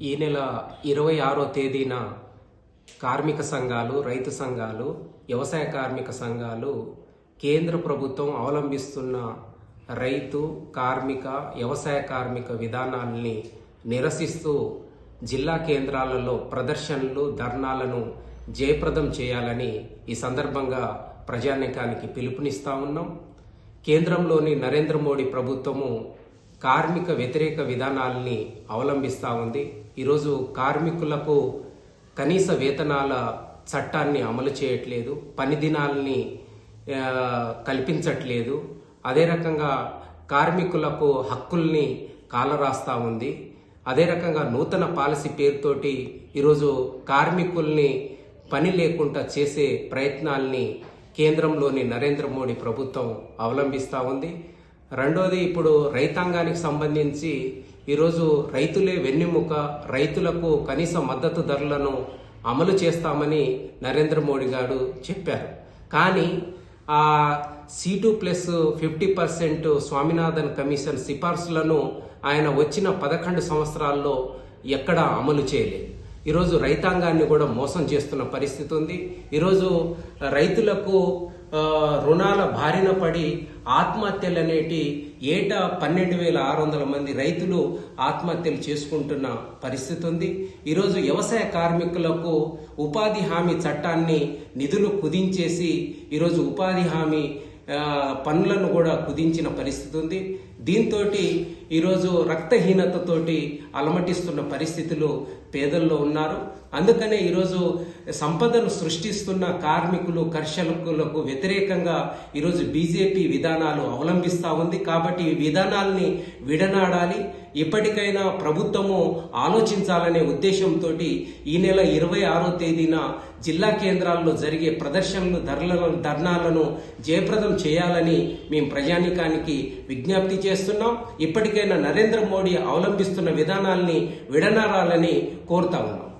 ఈ నెల ఇరవై ఆరో తేదీన కార్మిక సంఘాలు రైతు సంఘాలు వ్యవసాయ కార్మిక సంఘాలు కేంద్ర ప్రభుత్వం అవలంబిస్తున్న రైతు కార్మిక వ్యవసాయ కార్మిక విధానాల్ని నిరసిస్తూ జిల్లా కేంద్రాలలో ప్రదర్శనలు ధర్నాలను జయప్రదం చేయాలని ఈ సందర్భంగా ప్రజానేకానికి పిలుపునిస్తా ఉన్నాం. కేంద్రంలోని నరేంద్ర మోడీ ప్రభుత్వము కార్మిక వ్యతిరేక విధానాల్ని అవలంబిస్తూ ఉంది. ఈరోజు కార్మికులకు కనీస వేతనాల చట్టాన్ని అమలు చేయట్లేదు. పని దినాల్ని కల్పించట్లేదు. అదే రకంగా కార్మికులకు హక్కుల్ని కాలరాస్తా ఉంది. అదే రకంగా నూతన పాలసీ పేరుతోటి ఈరోజు కార్మికుల్ని పని లేకుండా చేసే ప్రయత్నాల్ని కేంద్రంలోని నరేంద్ర మోడీ ప్రభుత్వం అవలంబిస్తూ ఉంది. రెండోది ఇప్పుడు రైతాంగానికి సంబంధించి ఈరోజు రైతులే వెన్నెముక రైతులకు కనీస మద్దతు ధరలను అమలు చేస్తామని నరేంద్ర మోడీ గారు చెప్పారు. కానీ ఆ seat plus fifty percent Swaminathan commission సిఫార్సులను ఆయన వచ్చిన పదకొండు సంవత్సరాల్లో ఎక్కడ అమలు చేయలేదు. ఈరోజు రైతాంగాన్ని కూడా మోసం చేస్తున్న పరిస్థితి ఉంది. ఈరోజు రైతులకు రుణాల బారిన పడి ఆత్మహత్యలు అనేటి ఏటా పన్నెండు వేల ఆరు వందల మంది రైతులు ఆత్మహత్యలు చేసుకుంటున్న పరిస్థితి ఉంది. ఈరోజు వ్యవసాయ కార్మికులకు ఉపాధి హామీ చట్టాన్ని నిధులు కుదించేసి ఈరోజు ఉపాధి హామీ పనులను కూడా కుదించిన పరిస్థితి ఉంది. దీంతో ఈరోజు రక్తహీనతతోటి అలమటిస్తున్న పరిస్థితులు పేదల్లో ఉన్నారు. అందుకనే ఈరోజు సంపదను సృష్టిస్తున్న కార్మికులు కర్షకులకు వ్యతిరేకంగా ఈరోజు బీజేపీ విధానాలు అవలంబిస్తా ఉంది. కాబట్టి ఈ విధానాల్ని విడనాడాలి. ఇప్పటికైనా ప్రభుత్వము ఆలోచించాలనే ఉద్దేశంతో ఈ నెల ఇరవై ఆరో తేదీన జిల్లా కేంద్రాల్లో జరిగే ప్రదర్శనలు ధరలను ధర్నాలను జయప్రదం చేయాలని మేము ప్రజానీకానికి విజ్ఞప్తి చేస్తున్నాం. ఇప్పటికైనా నరేంద్ర మోడీ అవలంబిస్తున్న విధానాల్ని విడనారాలని కోరుతా ఉన్నాం.